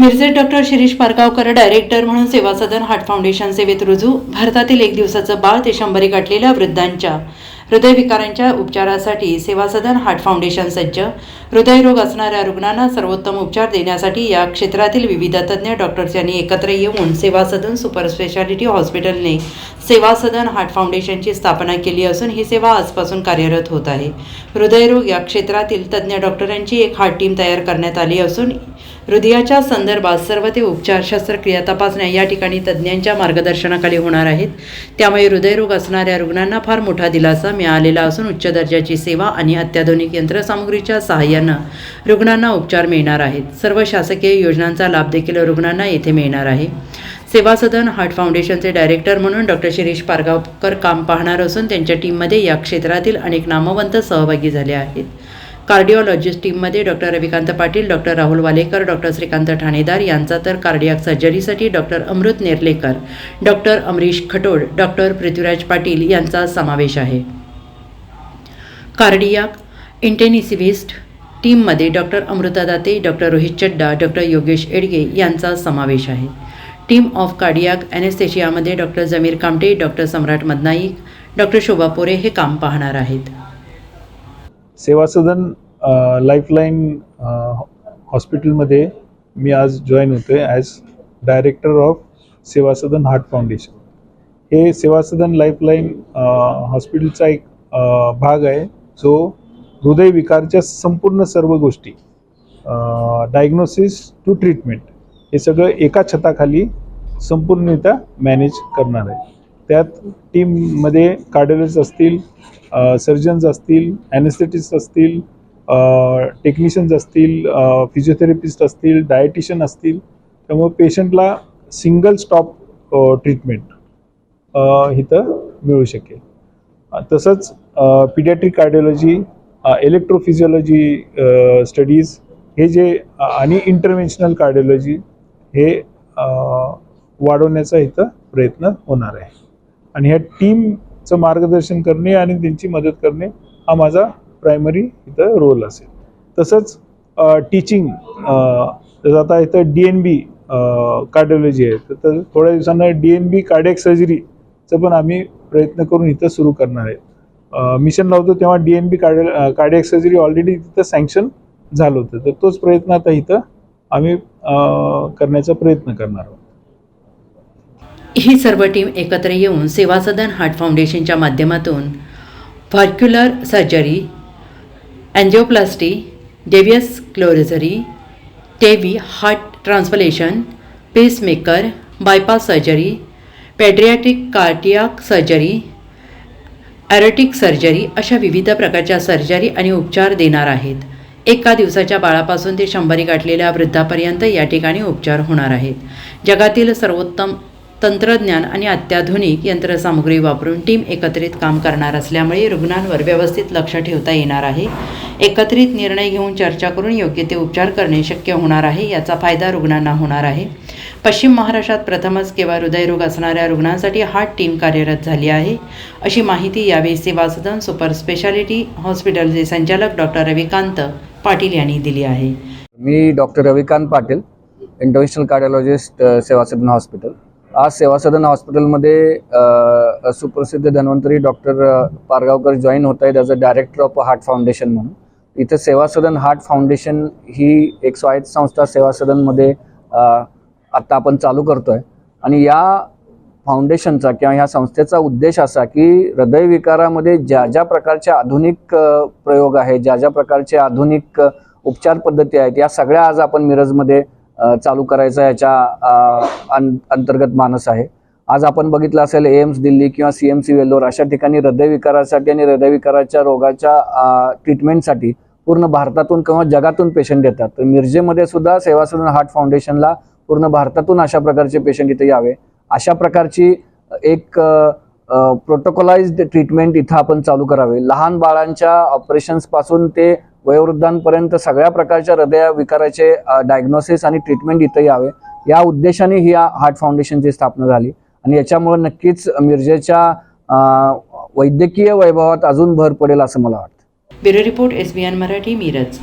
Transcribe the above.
मिरजेत doctor Shirish Pargaonkar director म्हणून Seva Sadan heart foundation सेवेत रुजू. भारतातील एक दिवसाचं बाळ ते शंभरी गाठलेल्या वृद्धांच्या हृदयविकारांच्या उपचारासाठी सेवा सदन हार्ट फाउंडेशन सज्ज. हृदयरोग असणाऱ्या रुग्णांना सर्वोत्तम उपचार देण्यासाठी या क्षेत्रातील विविध तज्ज्ञ डॉक्टर्स यांनी एकत्र येऊन सेवा सदन सुपर स्पेशालिटी हॉस्पिटलने सेवा सदन हार्ट फाउंडेशनची स्थापना केली असून ही सेवा आजपासून कार्यरत होत आहे. हृदयरोग या क्षेत्रातील तज्ज्ञ डॉक्टरांची एक हार्ट टीम तयार करण्यात आली असून हृदयाच्या संदर्भात सर्व ते उपचार शस्त्रक्रिया तपासण्या या ठिकाणी तज्ज्ञांच्या मार्गदर्शनाखाली होणार आहेत. त्यामुळे हृदयरोग असणाऱ्या रुग्णांना फार मोठा दिलासा मिळालेला असून उच्च दर्जाची सेवा आणि अत्याधुनिक यंत्रसामुग्रीच्या सहाय्यानं रुग्णांना. उपचार मिळणार आहेत. सर्व शासकीय योजनांचा लाभ देखील रुग्णांना येथे मिळणार आहे. सेवा सदन हार्ट फाउंडेशनचे डायरेक्टर म्हणून डॉक्टर शिरीष पारगावकर काम पाहणार असून त्यांच्या टीममध्ये या क्षेत्रातील अनेक नामवंत सहभागी झाले आहेत. कार्डिओलॉजिस्ट टीममध्ये doctor Ravikant Patil doctor Rahul Walekar doctor Shrikant Thanedar यांचा तर cardiac सर्जरीसाठी doctor Amrut Nerlekar doctor Amrish Khatod doctor Prithviraj Patil यांचा समावेश आहे. कार्डियाक इंटेनिसिव्हिस्ट टीममध्ये doctor Amruta Date doctor Rohit Chadda doctor Yogesh Edage यांचा समावेश आहे. Team of cardiac ॲनेस्थेशियामध्ये doctor Jamir Kamte doctor Samrat Madnaik doctor Shobha Pore हे काम पाहणार आहेत. सेवा सदन लाईफलाईन हॉस्पिटलमध्ये मी आज जॉईन होतो आहे ॲज डायरेक्टर ऑफ सेवा सदन हार्ट फाउंडेशन. हे सेवा सदन लाईफलाईन हॉस्पिटलचा एक भाग आहे. जो हृदयविकारच्या संपूर्ण सर्व गोष्टी डायग्नोसिस टू ट्रीटमेंट हे सगळं एका छताखाली संपूर्णरित्या मॅनेज करणार आहे. त्यात टीममध्ये कार्डिओलॉजिस्ट असतील सर्जन्स असतील ॲनेस्थेटिस्ट असतील टेक्निशियन्स असतील फिजिओथेरपिस्ट असतील डायटिशियन असतील त्यामुळे पेशंटला सिंगल स्टॉप ट्रीटमेंट इथं मिळू शकेल. तसंच पिडियाट्रिक कार्डिओलॉजी इलेक्ट्रोफिजिओलॉजी स्टडीज हे जे आणि इंटरव्हेन्शनल कार्डिओलॉजी हे वाढवण्याचा इथं प्रयत्न होणार आहे. आणि ह्या टीमचं मार्गदर्शन करणे आणि त्यांची मदत करणे हा माझा प्रायमरी इथं रोल असेल. तसंच टीचिंग जसं आता इथं डी एन बी कार्डिओलॉजी आहे तर- तर थोड्या दिवसांना डी एन बी कार्डियक सर्जरीचं पण आम्ही प्रयत्न करून इथं सुरू करणार आहे. मिशन लावतो तेव्हा डी एन बी कार्डिय कार्डियक सर्जरी ऑलरेडी तिथं सँक्शन झालं होतं. तर तोच प्रयत्न आता इथं आम्ही करण्याचा प्रयत्न करणार आहोत. ही सर्व टीम एकत्र येऊन सेवा सदन हार्ट फाउंडेशनच्या माध्यमातून vascular surgery angioplasty devices closure TAVI heart transplantation pacemaker bypass surgery paediatric cardiac surgery aortic surgery अशा विविध प्रकारच्या सर्जरी आणि उपचार देणार आहेत. एका दिवसाच्या बाळापासून ते शंभरी गाठलेल्या वृद्धापर्यंत या ठिकाणी उपचार होणार आहेत. जगातील सर्वोत्तम तंत्रज्ञान आणि अत्याधुनिक यंत्रसामुग्री वापरून टीम एकत्रित काम करणार असल्यामुळे रुग्णांवर व्यवस्थित लक्ष ठेवता येणार आहे. एकत्रित निर्णय घेऊन चर्चा करून योग्य ते उपचार करणे शक्य होणार आहे याचा फायदा रुग्णांना होणार आहे. पश्चिम महाराष्ट्रात प्रथमच केवळ हृदयरोग असणाऱ्या रुग्णांसाठी हार्ट टीम कार्यरत झाली आहे. अशी माहिती यावेळी सेवा सदन सुपर स्पेशालिटी हॉस्पिटलचे संचालक डॉक्टर रविकांत पाटील यांनी दिली आहे. मी doctor Ravikant Patil international cardiologist Seva Sadan hospital. आज सेवा सदन हॉस्पिटलमध्ये सुप्रसिद्ध धन्वंतरी डॉक्टर पारगावकर जॉईन होत आहेत. As a director of heart foundation म्हणून. इथं सेवा सदन हार्ट फाउंडेशन ही एक स्वायत्त संस्था सेवा सदनमध्ये आत्ता आपण चालू करतो आहे आणि या फाउंडेशनचा किंवा ह्या संस्थेचा उद्देश असा की हृदयविकारामध्ये ज्या ज्या प्रकारच्या आधुनिक प्रयोग आहेत ज्या ज्या प्रकारचे आधुनिक उपचार पद्धती आहेत या सगळ्या आज आपण मिरजमध्ये चालू करायचा याच्या अं- अंतर्गत मानस आहे. आज आपण बघितलं असेल एम्स दिल्ली किंवा सी एम सी वेल्लोर अशा ठिकाणी हृदयविकारासाठी आणि हृदयविकाराच्या रोगाच्या ट्रीटमेंटसाठी पूर्ण भारतातून किंवा जगातून पेशंट येतात. तर मिरजेमध्ये सुद्धा सेवा सदन हार्ट फाउंडेशनला पूर्ण भारतातून अशा प्रकारचे पेशंट इथे यावे. अशा प्रकारची एक प्रोटोकॉलाइज्ड ट्रीटमेंट इथं आपण चालू करावे. लहान बाळांच्या ऑपरेशन्सपासून ते वयोवृद्धांपर्यंत सगळ्या प्रकारच्या हृदय विकाराचे डायग्नोसिस आणि ट्रीटमेंट इथं यावे. या उद्देशाने ही हार्ट फाउंडेशनची स्थापना झाली. आणि याच्यामुळे नक्कीच मिरजेच्या वैद्यकीय वैभवात अजून भर पडेल असं मला वाटतं. Bureau report S B N Marathi Miraj.